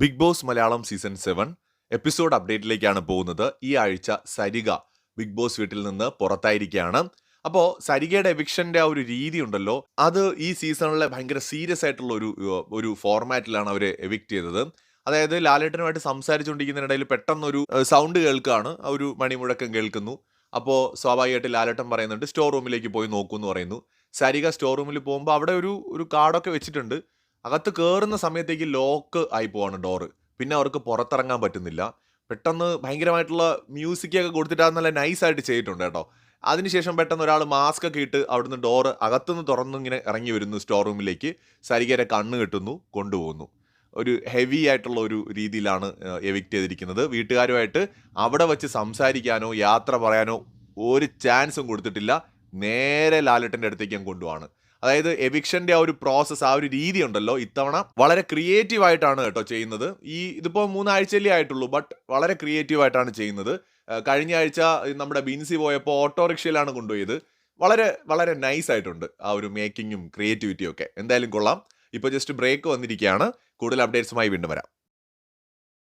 Bigg Boss Malayalam season seven episode അപ്ഡേറ്റിലേക്കാണ് പോകുന്നത്. ഈ ആഴ്ച സരിക ബിഗ് ബോസ് വീട്ടിൽ നിന്ന് പുറത്തായിരിക്കുകയാണ്. അപ്പോൾ സരികയുടെ എവിക്ഷന്റെ ആ ഒരു രീതി ഉണ്ടല്ലോ അത് ഈ സീസണിലെ ഭയങ്കര സീരിയസ് ആയിട്ടുള്ള ഒരു ഒരു ഫോർമാറ്റിലാണ് അവർ എവിക്ട് ചെയ്തത്. അതായത് ലാലേട്ടനുമായിട്ട് സംസാരിച്ചുകൊണ്ടിരിക്കുന്നതിനിടയിൽ പെട്ടെന്നൊരു സൗണ്ട് കേൾക്കുകയാണ് ഒരു മണിമുഴക്കം കേൾക്കുന്നു. അപ്പോൾ സ്വാഭാവികമായിട്ട് ലാലേട്ടൻ പറയുന്നുണ്ട് സ്റ്റോർ റൂമിലേക്ക് പോയി നോക്കൂ എന്ന് പറയുന്നു. സരിക സ്റ്റോർ റൂമിൽ പോകുമ്പോൾ അവിടെ ഒരു ഒരു കാർഡൊക്കെ വെച്ചിട്ടുണ്ട്. അകത്ത് കയറുന്ന സമയത്തേക്ക് ലോക്ക് ആയി പോവാണ് ഡോറ് പിന്നെ അവർക്ക് പുറത്തിറങ്ങാൻ പറ്റുന്നില്ല. പെട്ടെന്ന് ഭയങ്കരമായിട്ടുള്ള മ്യൂസിക്കൊക്കെ കൊടുത്തിട്ട് നല്ല നൈസായിട്ട് ചെയ്തിട്ടുണ്ട് കേട്ടോ. അതിനുശേഷം പെട്ടെന്ന് ഒരാൾ മാസ്ക് ഒക്കെ ഇട്ട് അവിടുന്ന് ഡോറ് അകത്തുനിന്ന് തുറന്ന് ഇങ്ങനെ ഇറങ്ങി വരുന്നു സ്റ്റോർ റൂമിലേക്ക് സരികരെ കണ്ണ് കെട്ടുന്നു കൊണ്ടുപോകുന്നു. ഒരു ഹെവി ആയിട്ടുള്ള ഒരു രീതിയിലാണ് എവിക്റ്റ് ചെയ്തിരിക്കുന്നത്. വീട്ടുകാരുമായിട്ട് അവിടെ വെച്ച് സംസാരിക്കാനോ യാത്ര പറയാനോ ഒരു ചാൻസും കൊടുത്തിട്ടില്ല. നേരെ ലാലട്ടന്റെ അടുത്തേക്ക് ഞാൻ കൊണ്ടുപോവാണ്. അതായത് എവിക്ഷന്റെ ആ ഒരു പ്രോസസ്സ് ആ ഒരു രീതി ഉണ്ടല്ലോ ഇത്തവണ വളരെ ക്രിയേറ്റീവ് ആയിട്ടാണ് കേട്ടോ ചെയ്യുന്നത്. ഈ ഇതിപ്പോൾ മൂന്നാഴ്ചയിലേ ആയിട്ടുള്ളൂ ബട്ട് വളരെ ക്രിയേറ്റീവ് ആയിട്ടാണ് ചെയ്യുന്നത്. കഴിഞ്ഞ ആഴ്ച നമ്മുടെ ബിൻസി പോയപ്പോൾ ഓട്ടോറിക്ഷയിലാണ് കൊണ്ടുപോയത്. വളരെ വളരെ നൈസ് ആയിട്ടുണ്ട് ആ ഒരു മേക്കിങ്ങും ക്രിയേറ്റിവിറ്റിയും ഒക്കെ. എന്തായാലും കൊള്ളാം. ഇപ്പോൾ ജസ്റ്റ് ബ്രേക്ക് വന്നിരിക്കുകയാണ്. കൂടുതൽ അപ്ഡേറ്റ്സുമായി വീണ്ടും വരാം.